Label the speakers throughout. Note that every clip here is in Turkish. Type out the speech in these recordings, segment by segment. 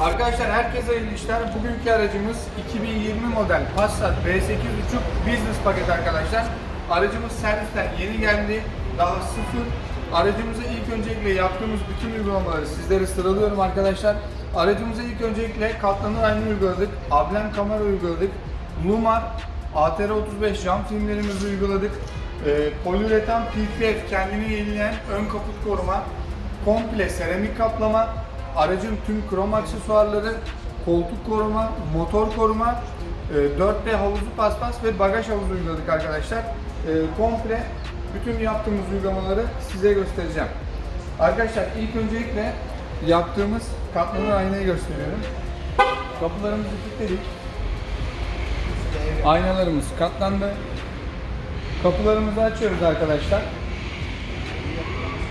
Speaker 1: Arkadaşlar herkese hayırlı işler. Bugünkü aracımız 2020 model Passat V8.5 Business paket arkadaşlar. Aracımız servisten yeni geldi. Daha sıfır. Aracımıza ilk öncelikle yaptığımız bütün uygulamaları sizlere sıralıyorum arkadaşlar. Aracımıza ilk öncelikle katlanır ayna uyguladık. Ablem kamera uyguladık. Lumar ATR35 cam filmlerimizi uyguladık. E, poliüretan PPF kendini yenileyen ön kaput koruma. Komple seramik kaplama. Aracın tüm krom aksesuarları, koltuk koruma, motor koruma, e, 4D havuzu paspas ve bagaj havuzu uyguladık arkadaşlar. E, Komple bütün yaptığımız uygulamaları size göstereceğim. Arkadaşlar ilk öncelikle yaptığımız katlanır aynayı gösteriyorum. Kapılarımızı kilitledik. Aynalarımız katlandı. Kapılarımızı açıyoruz arkadaşlar.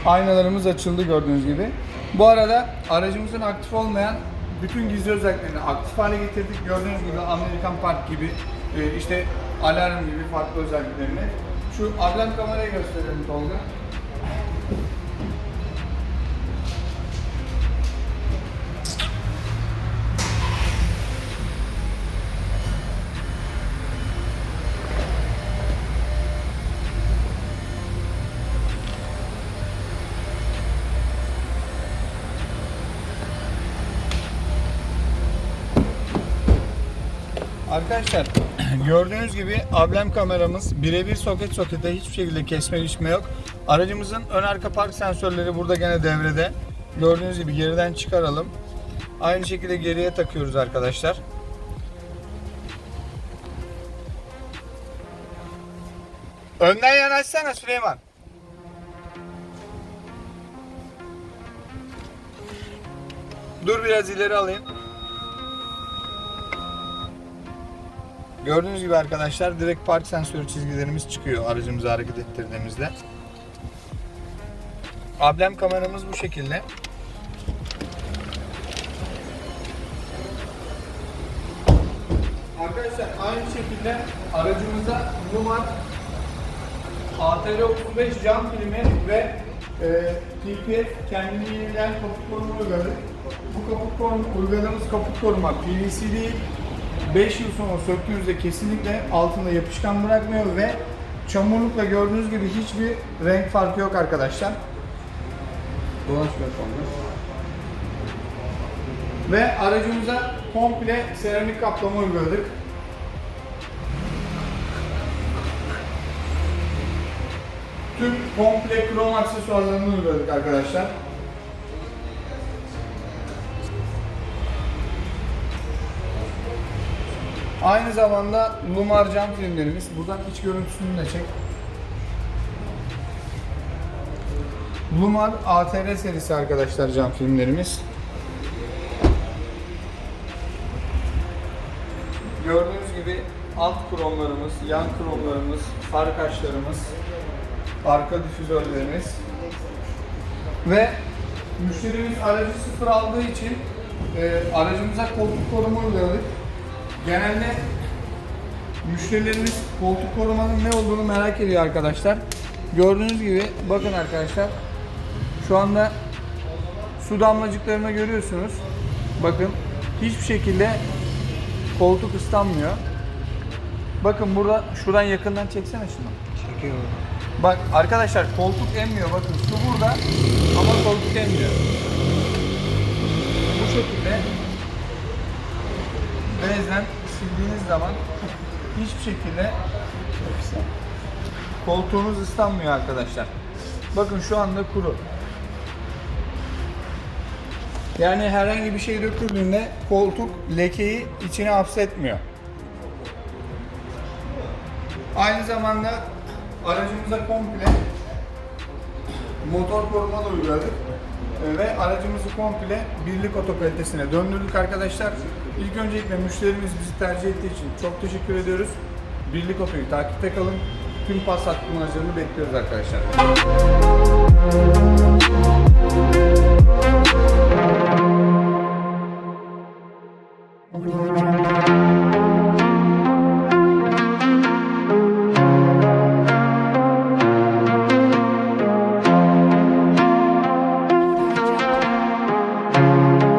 Speaker 1: Aynalarımız açıldı gördüğünüz gibi. Bu arada aracımızın aktif olmayan bütün gizli özelliklerini aktif hale getirdik. Gördüğünüz gibi Amerikan Park gibi e, işte alarm gibi farklı özelliklerini. Şu ablem kamerayı gösterelim Tolga. Arkadaşlar gördüğünüz gibi ablem kameramız birebir soket sokete hiçbir şekilde kesme biçme yok. Aracımızın ön arka park sensörleri burada gene devrede. Gördüğünüz gibi geriden çıkaralım. Aynı şekilde geriye takıyoruz arkadaşlar. Önden yanaşsana Süleyman. Dur biraz ileri alayım. Gördüğünüz gibi arkadaşlar direkt park sensörü çizgilerimiz çıkıyor aracımızı hareket ettirdiğimizde. Ablem kameramız bu şekilde. Arkadaşlar aynı şekilde aracımıza Numan ATR35 cam filmi ve e, TPF kendini yenileyen kaput koruma uyguladık. Bu kaput koruma, uyguladığımız kaput koruma PVC değil, 5 yıl sonra söktüğünüzde kesinlikle altında yapışkan bırakmıyor ve çamurlukla gördüğünüz gibi hiçbir renk farkı yok arkadaşlar. Dolaş. Ve aracımıza komple seramik kaplama uyguladık. Tüm komple krom aksesuarlarını uyguladık arkadaşlar. Aynı zamanda Lumar cam filmlerimiz. Buradan iç görüntüsünü de çek. Lumar ATR serisi arkadaşlar cam filmlerimiz. Gördüğünüz gibi alt kromlarımız, yan kromlarımız, far kaşlarımız, arka difüzörlerimiz ve müşterimiz aracı sıfır aldığı için e, aracımıza koltuk koruma uyguladık. Genelde müşterilerimiz koltuk korumanın ne olduğunu merak ediyor arkadaşlar. Gördüğünüz gibi bakın arkadaşlar şu anda su damlacıklarını görüyorsunuz. Bakın hiçbir şekilde koltuk ıslanmıyor. Bakın burada şuradan yakından çeksene şunu.
Speaker 2: Çekiyorum.
Speaker 1: Bak arkadaşlar koltuk emmiyor. Bakın su burada ama koltuk emmiyor. Bu şekilde bezden sildiğiniz zaman hiçbir şekilde koltuğunuz ıslanmıyor arkadaşlar. Bakın şu anda kuru. Yani herhangi bir şey döküldüğünde koltuk lekeyi içine hapsetmiyor. Aynı zamanda aracımıza komple motor koruma da uyguladık. Ee, Ve aracımızı komple birlik otokalitesine döndürdük arkadaşlar. İlk öncelikle müşterimiz bizi tercih ettiği için çok teşekkür ediyoruz. Birlik otoyu takipte kalın. Tüm Passat kullanıcılarını bekliyoruz arkadaşlar.